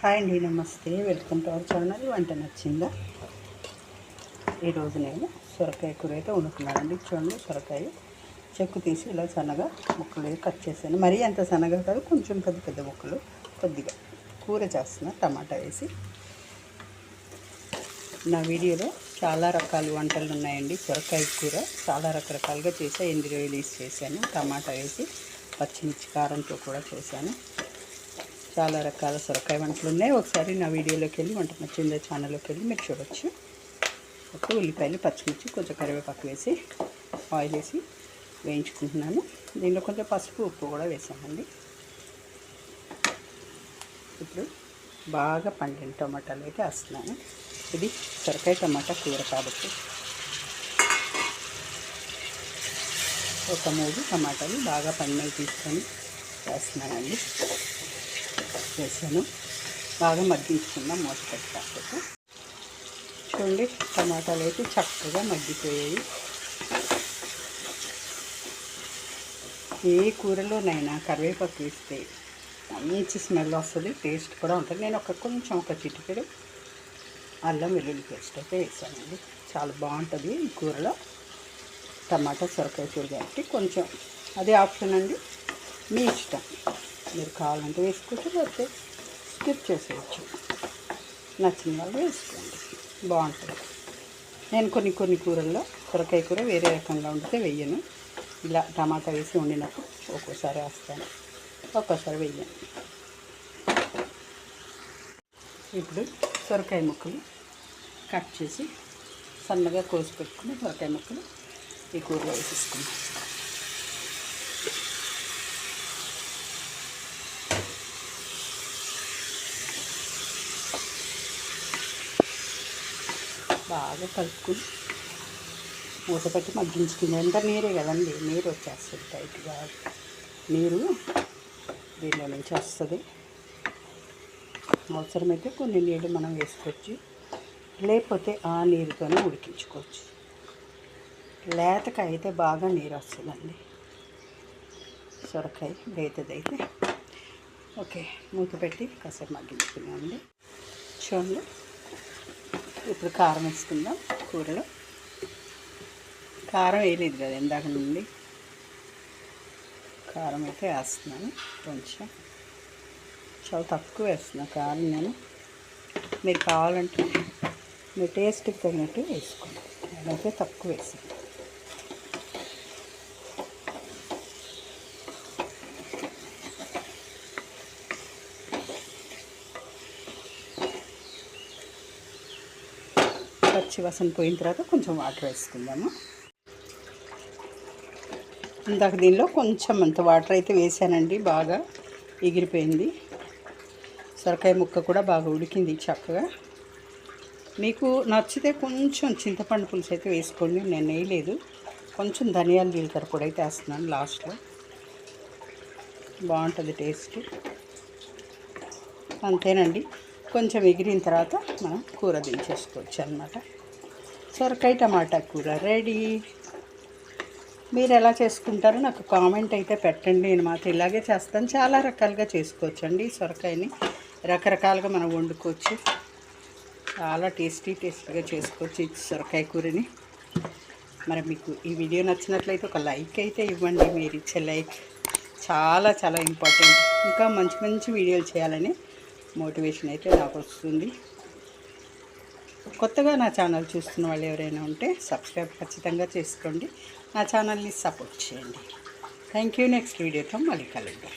Hi అండి నమస్తే. Welcome to our channel. వంట నచ్చిందా? ఈరోజు నేను సొరకాయ కూర అయితే వండుకున్నానండి చూడండి సొరకాయ చెక్కు తీసి ఇలా సన్నగా ముక్కలు కట్ చేశాను. మరీ అంత సన్నగా కాదు కొంచెం పెద్ద పెద్ద ముక్కలు కొద్దిగా కూర చేస్తున్నా టమాటా వేసి. నా వీడియోలో చాలా రకాల వంటలు ఉన్నాయండి. సొరకాయ కూర చాలా రకరకాలుగా చేసా ఎండు వేసి చేశాను. టమాటా వేసి పచ్చిమిర్చి కారంతో కూడా చేశాను. చాలా రకాల సొరకాయ వంటలు ఉన్నాయి. ఒకసారి నా వీడియోలోకి వెళ్ళి వంట నచ్చిందో ఛానల్లోకి వెళ్ళి మీరు చూడొచ్చు. ఒక ఉల్లిపాయలు పచ్చిమిర్చి కొంచెం కరివేపాకు వేసి ఆయిల్ వేసి వేయించుకుంటున్నాను. దీనిలో కొంచెం పసుపు ఉప్పు కూడా వేసామండి. ఇప్పుడు బాగా పండిన టమాటాలు అయితే వేస్తున్నాను. ఇది సొరకాయ టమాటా కూర కాబట్టి. ఒక మూడు టమాటాలు బాగా పండినవి తీసుకొని వేస్తున్నానండి. వేసాను. బాగా మగ్గించుకుందాం మూత పెట్టాక చూడండి టమాటాలు అయితే చక్కగా మగ్గిపోయాయి. ఏ కూరలోనైనా కరివేపాకు వేస్తే మంచి స్మెల్ వస్తుంది టేస్ట్ కూడా ఉంటుంది. నేను ఒక కొంచెం ఒక చిటికెడు అల్లం వెల్లుల్లి పేస్ట్ అయితే వేసానండి. చాలా బాగుంటుంది ఈ కూరలో. టమాటా సొరకాయ కూర కాబట్టి కొంచెం అదే ఆప్షన్ అండి. మీ ఇష్టం. మీరు కావాలంటే వేసుకోవచ్చు లేకపోతే స్కిప్ చేసేయచ్చు. నచ్చిన వాళ్ళు వేసుకోండి. బాగుంటుంది. నేను కొన్ని కొన్ని కూరల్లో సొరకాయ కూర వేరే రకంగా ఉంటే వెయ్యను. ఇలా టమాటా వేసి వండినప్పుడు ఒక్కోసారి వేస్తాను. ఒక్కోసారి వెయ్యను. ఇప్పుడు సొరకాయ ముక్కలు కట్ చేసి సన్నగా కోసి పెట్టుకుని సొరకాయ ముక్కలు ఈ కూరలో వేసేసుకున్నాం బాగా కలుపుకుని మూత పెట్టి మగ్గించుకుంది. ఎంత నీరే కదండి? నీరు వచ్చేస్తుంది టైట్గా. నీరు దీనిలో నుంచి వస్తుంది. అవసరమైతే కొన్ని నీళ్ళు మనం వేసుకోవచ్చు. లేకపోతే ఆ నీరుతోనే ఉడికించుకోవచ్చు. లేతకాయ అయితే బాగా నీరు వస్తుందండి. సొరకాయ లేతదైతే. ఓకే మూత పెట్టి కాసేపు మగ్గించుకున్నామండి చూడండి. ఇప్పుడు కారం వేసుకుందాం కూరలో. కారం వేయలేదు కదా ఇందాక నుండి. కారం అయితే వేస్తున్నాను కొంచెం. చాలా తక్కువ వేస్తున్నా కారం నేను. మీరు కావాలంటే మీ టేస్ట్కి తగినట్టు వేసుకోండి. నేనైతే తక్కువ వేసాను. పచ్చి వసన పోయిన తర్వాత కొంచెం వాటర్ వేసుకుందాము. ఇందాక దీనిలో కొంచెం అంత వాటర్ అయితే వేసానండి బాగా ఎగిరిపోయింది. సొరకాయ ముక్క కూడా బాగా ఉడికింది చక్కగా. మీకు నచ్చితే కొంచెం చింతపండు పులుసు అయితే వేసుకోండి నేను వేయలేదు. కొంచెం ధనియాల జీలకర్ర కూడా అయితే వేస్తున్నాను లాస్ట్లో. బాగుంటుంది టేస్ట్. అంతేనండి. కొంచెం ఎగిరిన తర్వాత మనం కూర దించేసుకోవచ్చు అనమాట సొరకాయ టమాటా కూర రెడీ. మీరు ఎలా చేసుకుంటారో నాకు కామెంట్ అయితే పెట్టండి. నేను మాత్రం ఇలాగే చేస్తాను. చాలా రకాలుగా చేసుకోవచ్చు అండి సొరకాయని. రకరకాలుగా మనం వండుకోవచ్చు. చాలా టేస్టీ టేస్టీగా చేసుకోవచ్చు ఈ సొరకాయ కూరని. మరి మీకు ఈ వీడియో నచ్చినట్లయితే ఒక లైక్ అయితే ఇవ్వండి. మీరు ఇచ్చే లైక్ చాలా చాలా ఇంపార్టెంట్. ఇంకా మంచి మంచి వీడియోలు చేయాలని మోటివేషన్ అయితే నాకు వస్తుంది. కొత్తగా నా ఛానల్ చూస్తున్న వాళ్ళు ఎవరైనా ఉంటే సబ్స్క్రైబ్ ఖచ్చితంగా చేసుకోండి. నా ఛానల్ని సపోర్ట్ చేయండి. Thank you. నెక్స్ట్ వీడియోతో మళ్ళీ కలుద్దాం.